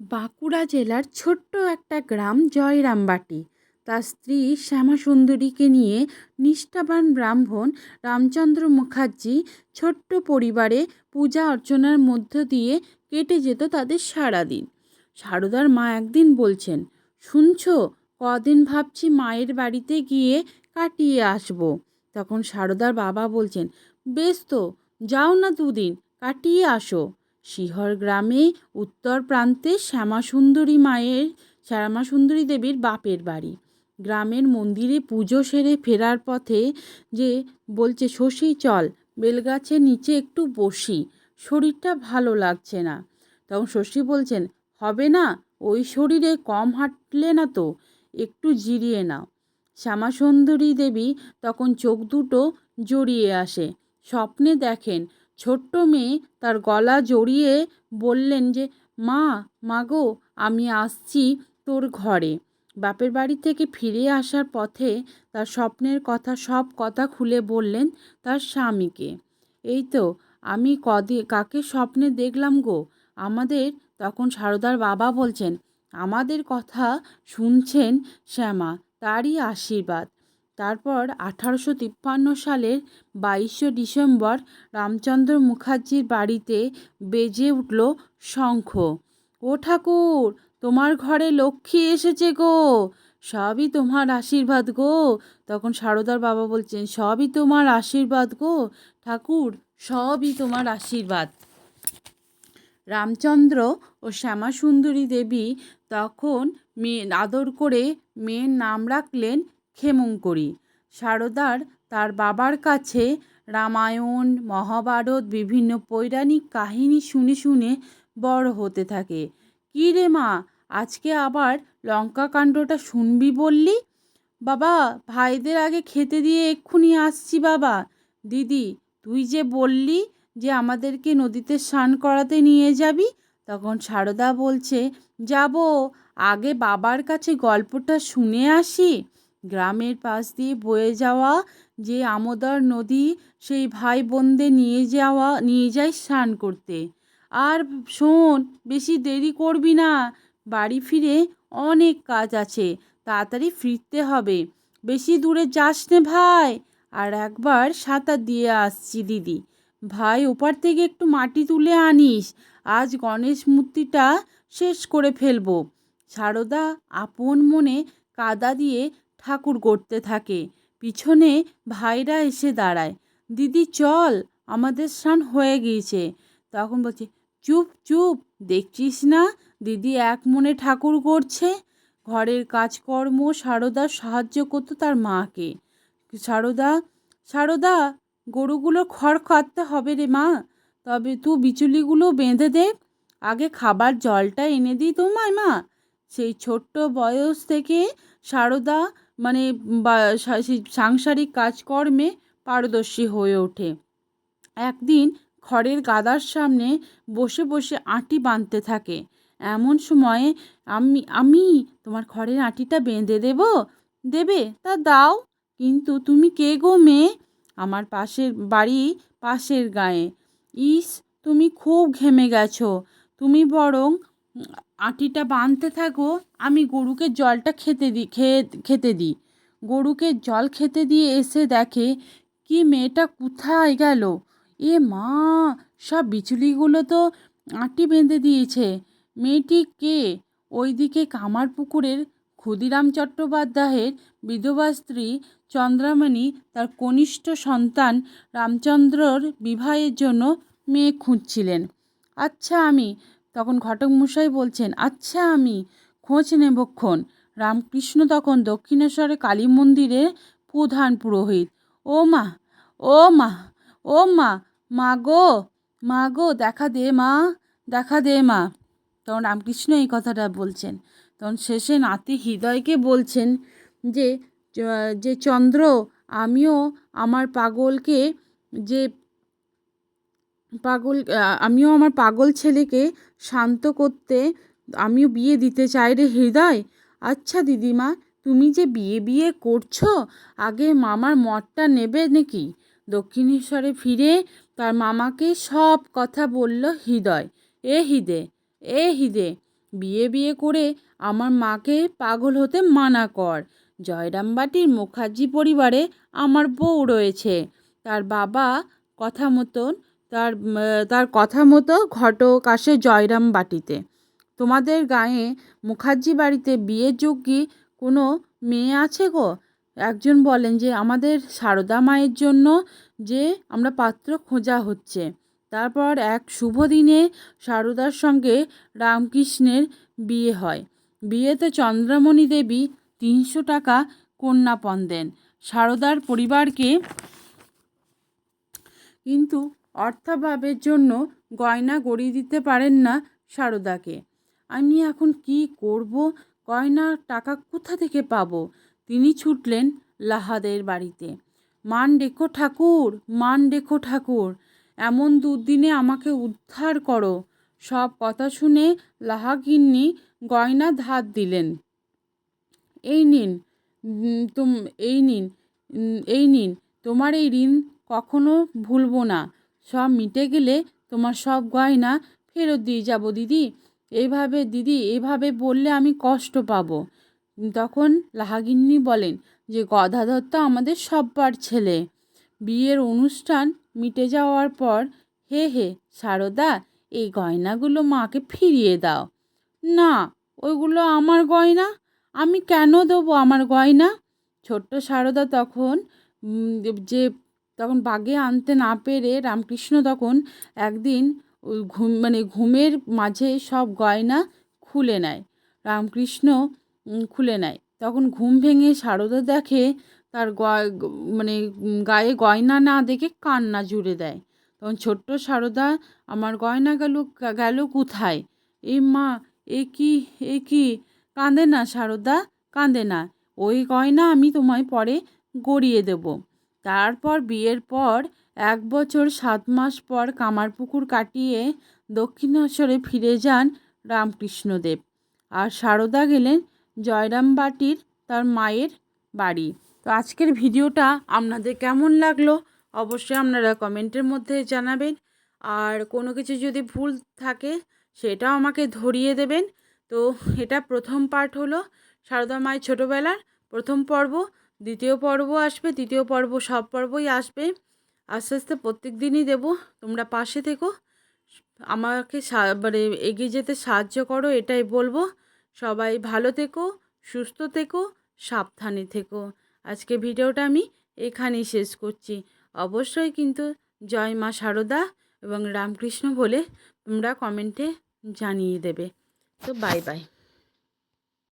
বাঁকুড়া জেলার ছোট্ট একটা গ্রাম জয়রামবাটি। তার স্ত্রী শ্যামাসুন্দরীকে নিয়ে নিষ্ঠাবান ব্রাহ্মণ রামচন্দ্র মুখার্জি ছোট্ট পরিবারে পূজা অর্চনার মধ্য দিয়ে কেটে যেত তাদের সারাদিন। সারদার মা একদিন বলছেন, শুনছ, কদিন ভাবছি মায়ের বাড়িতে গিয়ে কাটিয়ে আসব। তখন সারদার বাবা বলছেন, বেশ তো, যাও না দুদিন, কাটিয়ে আসো। শিহর গ্রামে উত্তর প্রান্তে শ্যামাসুন্দরী মায়ের, শ্যামাসুন্দরী দেবীর বাপের বাড়ি। গ্রামের মন্দিরে পুজো সেরে ফেরার পথে যে বলছে, শশী চল, বেলগাছের নিচে একটু বসি, শরীরটা ভালো লাগছে না। তখন শশী বলছেন, হবে না, ওই শরীরে কম হাঁটলে না তো, একটু জিরিয়ে নাও। শ্যামাসুন্দরী দেবী তখন চোখ দুটো জড়িয়ে আসে, স্বপ্নে দেখেন ছোট্ট মেয়ে তার গলা জড়িয়ে বললেন যে, মা মাগো আমি আসছি তোর ঘরে। বাপের বাড়ি থেকে ফিরে আসার পথে তার স্বপ্নের কথা সব কথা খুলে বললেন তার স্বামীকে। এই তো, আমি কদি, কাকে স্বপ্নে দেখলাম গো? আমাদের, তখন সারদার বাবা বলছেন, আমাদের কথা শুনছেন শ্যামা, তারই আশীর্বাদ। তারপর আঠারোশো তিপ্পান্ন সালের বাইশে ডিসেম্বর রামচন্দ্র মুখার্জির বাড়িতে বেজে উঠল শঙ্খ। ও ঠাকুর, তোমার ঘরে লক্ষ্মী এসেছে গো। সবই তোমার আশীর্বাদ গো। তখন সারদার বাবা বলছেন, সবই তোমার আশীর্বাদ গো। ঠাকুর, সবই তোমার আশীর্বাদ। রামচন্দ্র ও শ্যামাসুন্দরী দেবী তখন মেয়ে আদর করে মেয়ের নাম রাখলেন ক্ষেমঙ্করী সারদার তার বাবার কাছে রামায়ণ, মহাভারত, বিভিন্ন পৌরাণিক কাহিনী শুনে শুনে বড় হতে থাকে। কী রে মা, আজকে আবার লঙ্কা কাণ্ডটা শুনবি বললি? বাবা, ভাইদের আগে খেতে দিয়ে এক্ষুনি আসছি বাবা। দিদি, তুই যে বললি যে আমাদেরকে নদীতে স্নান করাতে নিয়ে যাবি, তখন সারদা বলছে, যাব, আগে বাবার কাছে গল্পটা শুনে আসি। গ্রামের পাশ দিয়ে বয়ে যাওয়া যে আমোদর নদী, সেই ভাই বোনদের নিয়ে যাওয়া, নিয়ে যায় স্নান করতে। আর শোন, বেশি দেরি করবি না। বাড়ি ফিরে অনেক কাজ আছে, তাড়াতাড়ি ফিরতে হবে। বেশি দূরে যাস নে ভাই। আর একবার সাঁতার দিয়ে আসছি, দিদি। ভাই, ওপার থেকে একটু মাটি তুলে আনিস। আজ গণেশ মূর্তিটা শেষ করে ফেলব। সারদা আপন মনে কাদা দিয়ে ঠাকুর গড়তে থাকে। পিছনে ভাইরা এসে দাঁড়ায়। দিদি, চল, আমাদের স্নান হয়ে গিয়েছে। তখন বলছে, চুপ চুপ, দেখছিস না? দিদি এক মনে ঠাকুর করছে ঘরের কাজকর্ম সারদা সাহায্য করতো তার মাকে। সারদা সারদা, গরুগুলো খড় কাটতে হবে রে মা। তবে তু বিচুলিগুলো বেঁধে দে আগে খাবার জলটা এনে দিই তোমায় মা। সেই ছোট্ট বয়স থেকে সারদা মানে সাংসারিক কাজকর্মে পারদর্শী হয়ে ওঠে। একদিন খড়ের গাদার সামনে বসে বসে আঁটি বাঁধতে থাকে। এমন সময়ে আমি আমি তোমার খড়ের আঁটিটা বেঁধে দেব? দেবে? তা দাও। কিন্তু তুমি কে গো মেয়ে? আমার পাশের বাড়ি পাশের গায়ে। ইস, তুমি খুব ঘেমে গেছো। তুমি বরং আঁটিটা বাঁধতে থাকো, আমি গরুকে জলটা খেতে দিই খেয়ে খেতে দিই। গরুকে জল খেতে দিয়ে এসে দেখে, কি মেয়েটা কোথায় গেল? এ মা, সব বিচুলিগুলো তো আঁটি বেঁধে দিয়েছে। মেয়েটি কে? ওইদিকে কামার পুকুরের ক্ষুদিরাম চট্টোপাধ্যায়ের বিধবা স্ত্রী চন্দ্রামণি, তার কনিষ্ঠ সন্তান রামচন্দ্রর বিবাহের জন্য মেয়ে খুঁজছিলেন। আচ্ছা আমি তখন ঘটক মশাই বলছেন আচ্ছা আমি, খোঁজ নেবক্ষণ রামকৃষ্ণ তখন দক্ষিণেশ্বরে কালী মন্দিরে প্রধান পুরোহিত। ও মা ও মা ও মা মা গো মা গো, দেখা দে মা, দেখা দে মা। তখন রামকৃষ্ণ এই কথাটা বলছেন। তখন শেষে নাতি হৃদয়কে বলছেন যে যে চন্দ্র, আমিও আমার পাগলকে যে পাগল আমিও আমার পাগল ছেলেকে শান্ত করতে আমিও বিয়ে দিতে চাই রে হৃদয়। আচ্ছা দিদিমা, তুমি যে বিয়ে বিয়ে করছ, আগে মামার মঠটা নেবে নাকি? দক্ষিণেশ্বরে ফিরে তার মামাকে সব কথা বলল হৃদয়। এ হিদে এ হিদে, বিয়ে বিয়ে করে আমার মাকে পাগল হতে মানা কর। জয়রামবাটির মুখার্জি পরিবারে আমার বউ রয়েছে। তার বাবা কথা মতন তার তার কথা মতো ঘটক আসে জয়রাম বাটিতে। তোমাদের গায়ে মুখার্জি বাড়িতে বিয়ের যোগ্যী কোনো মেয়ে আছে গো? একজন বলেন যে, আমাদের সারদা মায়ের জন্য যে আমরা পাত্র খোঁজা হচ্ছে। তারপর এক শুভ দিনে সারদার সঙ্গে রামকৃষ্ণের বিয়ে হয়। বিয়েতে চন্দ্রমণি দেবী তিনশো টাকা কন্যাপণ দেন। সারদার পরিবারকে কিন্তু অর্থাভাবের জন্য গয়না গড়িয়ে দিতে পারেন না সারদাকে। আমি এখন কি করব? গয়না টাকা কোথা থেকে পাবো? তিনি ছুটলেন লাহাদের বাড়িতে। মান ডেকো ঠাকুর, মান ডেকো ঠাকুর, এমন দুর্দিনে আমাকে উদ্ধার করো। সব কথা শুনে লাহাগিন্নি গয়না ধার দিলেন। এই নিন তুম, এই নিন এই নিন, তোমার এই ঋণ কখনো ভুলবো না। সব মিটে গেলে তোমার সব গয়না ফেরত দিয়ে যাব, দিদি। এইভাবে, দিদি এভাবে বললে আমি কষ্ট পাবো। তখন লাহাগিন্নি বলেন, যে গদাধর তো আমাদের সব্বার ছেলে। বিয়ের অনুষ্ঠান মিটে যাওয়ার পর, হে হে, সারদা, এই গয়নাগুলো মাকে ফিরিয়ে দাও। না, ওইগুলো আমার গয়না। আমি কেন দেবো আমার গয়না? ছোট্ট সারদা তখন যে তখন বাগে আনতে না পেরে রামকৃষ্ণ তখন একদিন ঘুম মানে ঘুমের মাঝে সব গয়না খুলে নেয়। রামকৃষ্ণ খুলে নেয়। তখন ঘুম ভেঙে সারদা দেখে তার গয়- মানে গায়ে গয়না না দেখে কান্না জুড়ে দেয়। তখন ছোট্ট সারদা, আমার গয়না গেল গেল কোথায়? এ মা, এ কি এ কি? কাঁদে না সারদা, কাঁদে না। ওই গয়না আমি তোমায় পরে গড়িয়ে দেব। তারপর বিয়ের পর এক বছর সাত মাস পর কামারপুকুর কাটিয়ে দক্ষিণেশ্বরে ফিরে যান রামকৃষ্ণদেব। আর সারদা গেলেন জয়রাম বাটির তার মায়ের বাড়ি। তো আজকের ভিডিওটা আপনাদের কেমন লাগল অবশ্যই আপনারা কমেন্টের মধ্যে জানাবেন। আর কোনো কিছু যদি ভুল থাকে সেটাও আমাকে ধরিয়ে দেবেন। তো এটা প্রথম পার্ট হলো সারদা মায়ের ছোটোবেলার প্রথম পর্ব। দ্বিতীয় পর্ব আসবে, তৃতীয় পর্ব সব পর্বই আসবে। আস্তে আস্তে প্রত্যেক দিনই দেবো, তোমরা পাশে থেকো। আমাকে মানে এগিয়ে যেতে সাহায্য করো, এটাই বলব। সবাই ভালো থেকো, সুস্থ থেকো, সাবধানে থেকো। আজকে ভিডিওটা আমি এখানেই শেষ করছি। অবশ্যই কিন্তু জয় মা সারদা এবং রামকৃষ্ণ বলে তোমরা কমেন্টে জানিয়ে দেবে। তো বাই বাই।